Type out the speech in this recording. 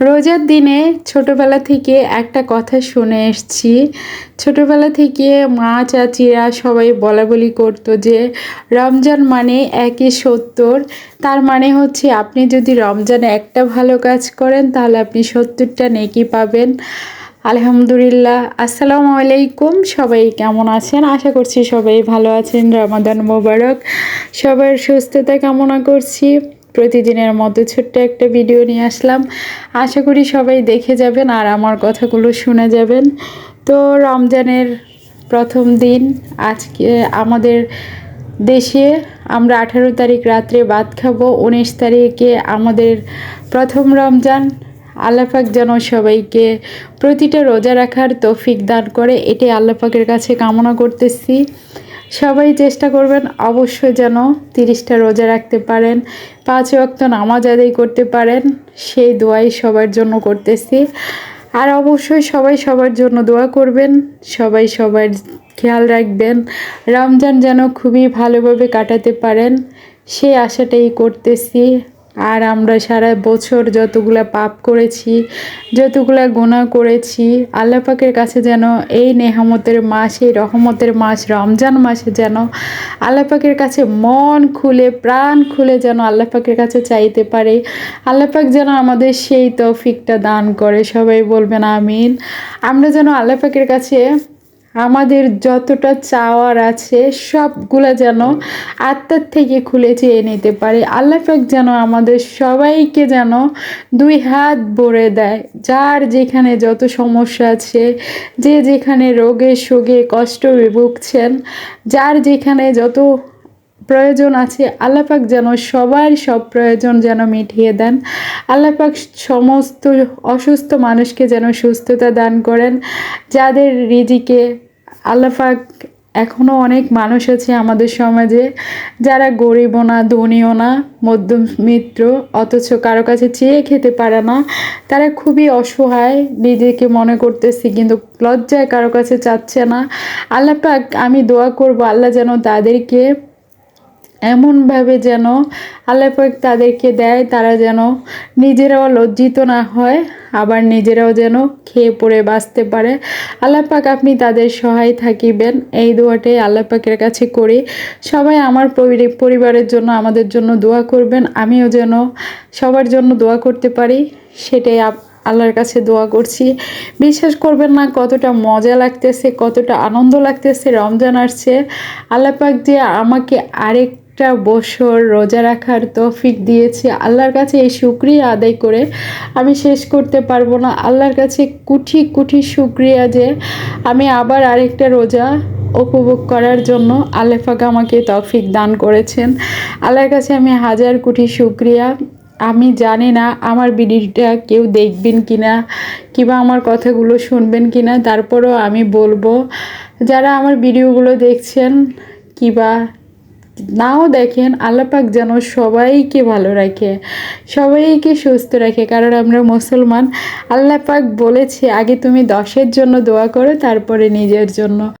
রোজার দিনে ছোটবেলা থেকে একটা কথা শুনে এসছি। ছোটবেলা থেকে মা, চাচিরা সবাই বলা বলি করতো যে, রমজান মানে একই সত্তর। তার মানে হচ্ছে আপনি যদি রমজানে একটা ভালো কাজ করেন, তাহলে আপনি সত্তরটা নেকি পাবেন। আলহামদুলিল্লাহ। আসসালামু আলাইকুম। সবাই কেমন আছেন? আশা করছি সবাই ভালো আছেন। রমাদান মোবারক। সবার সুস্থতা কামনা করছি। প্রতিদিনের মতো ছোট্ট একটা ভিডিও নিয়ে আসলাম। আশা করি সবাই দেখে যাবেন আর আমার কথাগুলো শুনে যাবেন। তো রমজানের প্রথম দিন, আজকে আমাদের দেশে আমরা আঠারো তারিখ রাত্রে ভাত খাব, উনিশ তারিখে আমাদের প্রথম রমজান। আল্লাপাক যেন সবাইকে প্রতিটা রোজা রাখার তৌফিক দান করে এটি আল্লাপাকের কাছে কামনা করতেছি। সবাই চেষ্টা করবেন অবশ্যই যেন তিরিশটা রোজা রাখতে পারেন, পাঁচ ওয়াক্ত নামাজ আদায় করতে পারেন, সেই দোয়াই সবার জন্য করতেছি। আর অবশ্যই সবাই সবার জন্য দোয়া করবেন, সবাই সবার খেয়াল রাখবেন, রমজান যেন খুবই ভালোভাবে কাটাতে পারেন, সেই আশাটাই করতেছি। আর আমরা সারা বছর যতগুলা পাপ করেছি, যতগুলা গুণা করেছি, আল্লাহ পাকের কাছে যেন এই নেহামতের মাস, এই রহমতের মাস, রমজান মাসে যেন আল্লাহ পাকের কাছে মন খুলে, প্রাণ খুলে যেন আল্লাহ পাকের কাছে চাইতে পারে। আল্লাহ পাক যেন আমাদের সেই তৌফিকটা দান করে। সবাই বলবেন আমিন। আমরা যেন আল্লাহ পাকের কাছে আমাদের যতটা চাওয়ার আছে, সবগুলা যেন আত্মার থেকে খুলে চেয়ে নিতে পারে। আল্লাহ পাক যেন আমাদের সবাইকে যেন দুই হাত ভরে দেয়। যার যেখানে যত সমস্যা আছে, যে যেখানে রোগে শোগে কষ্ট ভুগছেন, যার যেখানে যত প্রয়োজন আছে, আল্লাপাক যেন সবার সব প্রয়োজন যেন মিটিয়ে দেন। আল্লাপাক সমস্ত অসুস্থ মানুষকে যেন সুস্থতা দান করেন। যাদের রিজিকে আল্লাপাক এখনও অনেক মানুষ আছে আমাদের সমাজে, যারা গরিবও না ধনীও না মধ্যমিত্র অথচ কারও কাছে চেয়ে খেতে পারে না, তারা খুবই অসহায়, নিজেকে মনে করতেছি কিন্তু লজ্জায় কারও কাছে চাচ্ছে না। আল্লাপাক আমি দোয়া করব, আল্লাহ যেন তাদেরকে এমনভাবে যেন আল্লাপাক তাদেরকে দেয়, তারা যেন নিজেরাও লজ্জিত না হয়, আবার নিজেরাও যেন খেয়ে পড়ে বাঁচতে পারে। আল্লাপাক আপনি তাদের সহায় থাকিবেন। এই দোয়াটাই আল্লাপাকের কাছে করি। সবাই আমার পরিবারের জন্য আমাদের জন্য দোয়া করবেন। আমিও যেন সবার জন্য দোয়া করতে পারি, সেটাই আপ, আল্লাহর কাছে দোয়া করছি। বিশ্বাস করবেন না কতটা মজা লাগতেছে, কতটা আনন্দ লাগতেছে, রমজান আসছে। আল্লাপাক যে আমাকে আরেক একটা বছর রোজা রাখার তৌফিক দিয়েছে। আল্লাহর কাছে এই শুক্রিয়া আদায় করে আমি শেষ করতে পারব না। আল্লাহর কাছে কুঠি কুঠি শুক্রিয়া যে আমি আবার আরেকটা রোজা উপভোগ করার জন্য আল্লাহাক আমাকে তৌফিক দান করেছেন। আল্লাহর কাছে আমি হাজার কোটি শুক্রিয়া। আমি জানি না আমার ভিডিওটা কেউ দেখবেন কি না কিংবা আমার কথাগুলো শুনবেন কি না তারপরও আমি বলব, যারা আমার ভিডিওগুলো দেখছেন, কিবা নাও দেখেন আল্লাপাক যেন সবাইকে ভালো রাখে, সবাইকে সুস্থ রাখে। কারণ আমরা মুসলমান আল্লাপাক বলেছে, আগে তুমি দশের জন্য দোয়া করো, তারপরে নিজের জন্য।